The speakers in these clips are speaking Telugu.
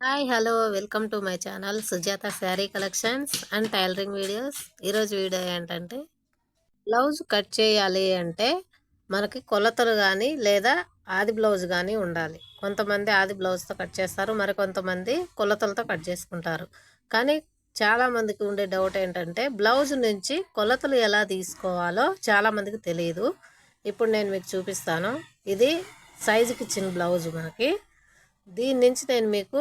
Hi hello welcome to my channel Sujatha sari collections and tailoring videos ఈరోజు వీడియో ఏంటంటే బ్లౌజ్ కట్ చేయాలి అంటే మనకి కొలతలు కానీ లేదా ఆది బ్లౌజ్ కానీ ఉండాలి. కొంతమంది ఆది బ్లౌజ్తో కట్ చేస్తారు మరి కొంతమంది కొలతలతో కట్ చేసుకుంటారు. కానీ చాలామందికి ఉండే డౌట్ ఏంటంటే బ్లౌజ్ నుంచి కొలతలు ఎలా తీసుకోవాలో చాలామందికి తెలియదు ఇప్పుడు నేను మీకు చూపిస్తాను. ఇది సైజుకి ఇచ్చిన బ్లౌజ్ మనకి. దీని నుంచి నేను మీకు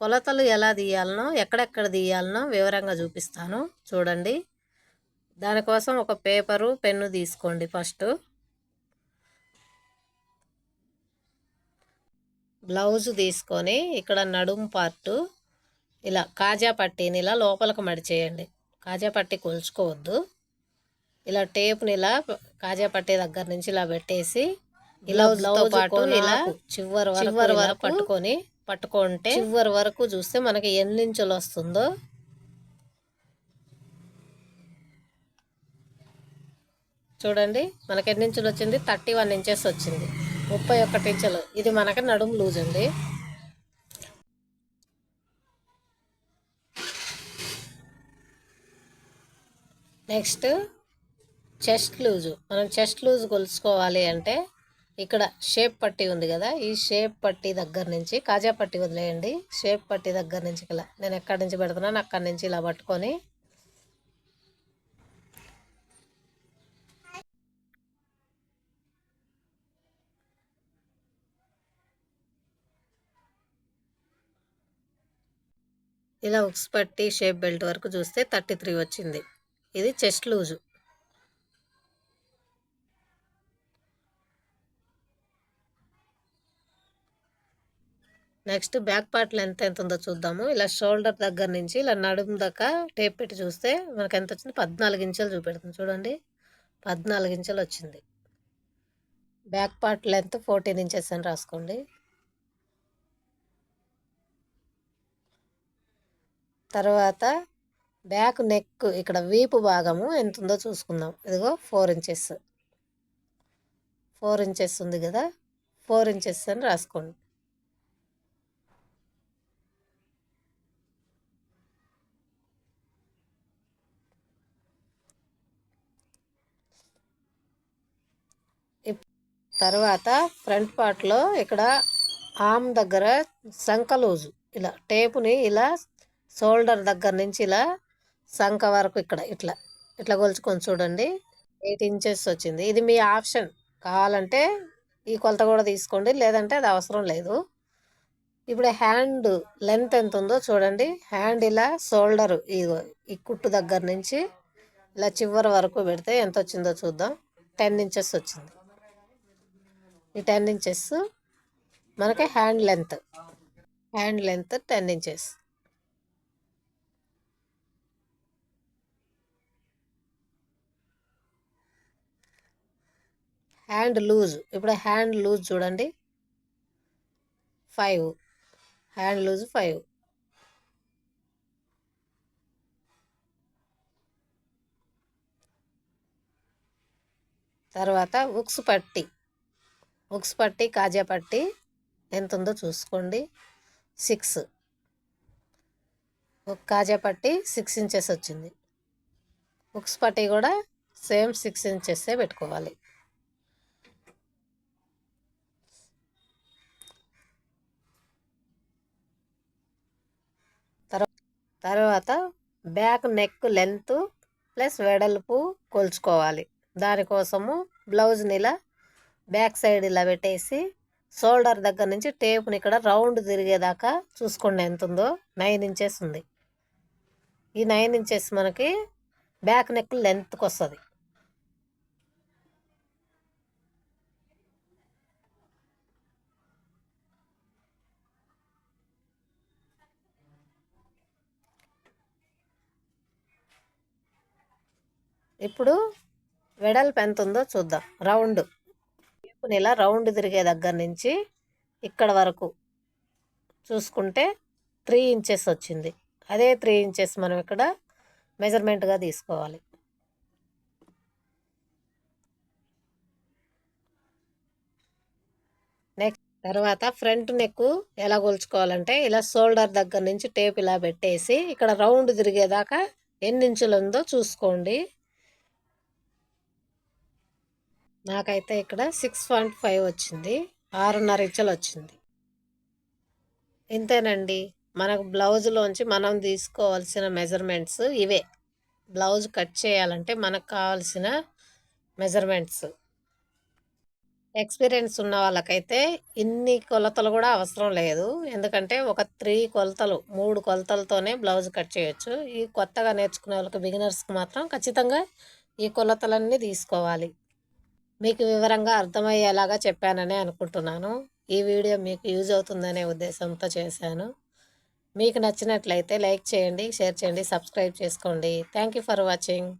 కొలతలు ఎలా తీయాలనో ఎక్కడెక్కడ తీయాలనో వివరంగా చూపిస్తాను. చూడండి. దానికోసం ఒక పేపరు పెన్ను తీసుకోండి ఫస్ట్. బ్లౌజ్ తీసుకొని ఇక్కడ నడుము పార్టు ఇలా కాజా పట్టీని ఇలా లోపలికి మడిచేయండి. కాజా పట్టి కొలుచుకోవద్దు. ఇలా టేప్ని ఇలా కాజా పట్టీ దగ్గర నుంచి ఇలా పెట్టేసి ఇలా బ్లౌజ్ పాటు ఇలా చివరి చివరి వరకు పట్టుకొని పట్టుకుంటే చివరి వరకు చూస్తే మనకి ఎన్ని ఇంచులు వస్తుందో? చూడండి మనకి ఎన్ని ఇంచులు వచ్చింది? థర్టీ వన్ ఇంచెస్ వచ్చింది. ముప్పై ఒకటి ఇంచులు. ఇది మనకి నడుము లూజ్ అండి. Next chest loose. మనం చెస్ట్ లూజ్ కొలుసుకోవాలి అంటే ఇక్కడ షేప్ పట్టి ఉంది కదా ఈ షేప్ పట్టి దగ్గర నుంచి కాజా పట్టి వదిలేయండి. షేప్ పట్టి దగ్గర నుంచి ఇలా నేను ఎక్కడి నుంచి పెడుతున్నాను అక్కడి నుంచి ఇలా పట్టుకొని. ఇలా ఉక్స్ పట్టి షేప్ బెల్ట్ వరకు చూస్తే థర్టీ త్రీ వచ్చింది. ఇది chest loose. Next back part length ఎంత ఉందో చూద్దాము. ఇలా షోల్డర్ దగ్గర నుంచి ఇలా నడుము దాకా టేప్ పెట్టి చూస్తే మనకు ఎంత వచ్చింది? పద్నాలుగు ఇంచులు చూపెడుతుంది. చూడండి. పద్నాలుగు ఇంచులు వచ్చింది. Back part length fourteen inches అని రాసుకోండి. తర్వాత బ్యాక్ నెక్ ఇక్కడ వీపు భాగము ఎంత ఉందో చూసుకుందాం. ఇదిగో ఫోర్ ఇంచెస్. ఫోర్ ఇంచెస్ ఉంది కదా. ఫోర్ ఇంచెస్ అని రాసుకోండి. తర్వాత ఫ్రంట్ పార్ట్లో ఇక్కడ ఆమ్ దగ్గర సంఖ లూజు ఇలా టేపుని ఇలా షోల్డర్ దగ్గర నుంచి ఇలా సంక వరకు ఇక్కడ ఇట్లా ఇట్లా కొలుచుకొని చూడండి. ఎయిట్ ఇంచెస్ వచ్చింది. ఇది మీ ఆప్షన్. కావాలంటే ఈ కొలత కూడా తీసుకోండి. లేదంటే అది అవసరం లేదు. ఇప్పుడు హ్యాండ్ లెంత్ ఎంత ఉందో చూడండి. హ్యాండ్ ఇలా షోల్డర్ ఈ ఈ కుట్టు దగ్గర నుంచి ఇలా చివరి వరకు పెడితే ఎంత వచ్చిందో చూద్దాం. టెన్ ఇంచెస్ వచ్చింది. ఈ టెన్ ఇంచెస్. మనకి hand length. Hand length ten inches. Hand loose. ఇప్పుడు హ్యాండ్ లూజ్ చూడండి. ఫైవ్. Hand loose five. తర్వాత ఉక్స్ పట్టి. ఉక్స్ పట్టి కాజా పట్టి ఎంత ఉందో చూసుకోండి. సిక్స్. ఒక కాజా పట్టి సిక్స్ ఇంచెస్ వచ్చింది. ఉక్స్ పట్టి కూడా సేమ్ సిక్స్ ఇంచెస్సే పెట్టుకోవాలి. తర్వాత బ్యాక్ నెక్ లెంత్ ప్లస్ వెడల్పు కొలుచుకోవాలి. దానికోసము బ్లౌజ్ని ఇలా బ్యాక్ సైడ్ ఇలా పెట్టేసి షోల్డర్ దగ్గర నుంచి టేప్ని ఇక్కడ రౌండ్ తిరిగేదాకా చూసుకోండి ఎంత ఉందో నైన్ ఇంచెస్ ఉంది. ఈ నైన్ ఇంచెస్ మనకి బ్యాక్ నెక్ లెంత్కి వస్తుంది. ఇప్పుడు వెడల్పు ఎంత ఉందో చూద్దాం. రౌండ్. ఇలా రౌండ్ తిరిగే దగ్గర నుంచి ఇక్కడ వరకు చూసుకుంటే త్రీ ఇంచెస్ వచ్చింది. అదే త్రీ ఇంచెస్ మనం ఇక్కడ మెజర్మెంట్గా తీసుకోవాలి. నెక్స్ట్ తర్వాత ఫ్రంట్ నెక్ ఎలా కొలుచుకోవాలంటే ఇలా షోల్డర్ దగ్గర నుంచి టేప్ ఇలా పెట్టేసి ఇక్కడ రౌండ్ తిరిగేదాకా ఎన్ని ఇంచులు ఉందో చూసుకోండి. నాకైతే ఇక్కడ సిక్స్ పాయింట్ ఫైవ్ వచ్చింది. ఆరున్నర ఇంచులు వచ్చింది. ఇంతేనండి. మనకు బ్లౌజ్లోంచి మనం తీసుకోవాల్సిన మెజర్మెంట్స్ ఇవే. బ్లౌజ్ కట్ చేయాలంటే మనకు కావాల్సిన మెజర్మెంట్స్. ఎక్స్పీరియన్స్ ఉన్న వాళ్ళకైతే ఇన్ని కొలతలు కూడా అవసరం లేదు. ఎందుకంటే ఒక త్రీ కొలతలు మూడు కొలతలతోనే బ్లౌజ్ కట్ చేయొచ్చు. ఈ కొత్తగా నేర్చుకునే వాళ్ళకి బిగినర్స్కి మాత్రం ఖచ్చితంగా ఈ కొలతలన్నీ తీసుకోవాలి. మీకు వివరంగా అర్థమయ్యేలాగా చెప్పానని అనుకుంటున్నాను. ఈ వీడియో మీకు యూజ్ అవుతుందనే ఉద్దేశంతో చేశాను. మీకు నచ్చినట్లయితే లైక్ చేయండి షేర్ చేయండి సబ్స్క్రైబ్ చేసుకోండి. Thank you for watching.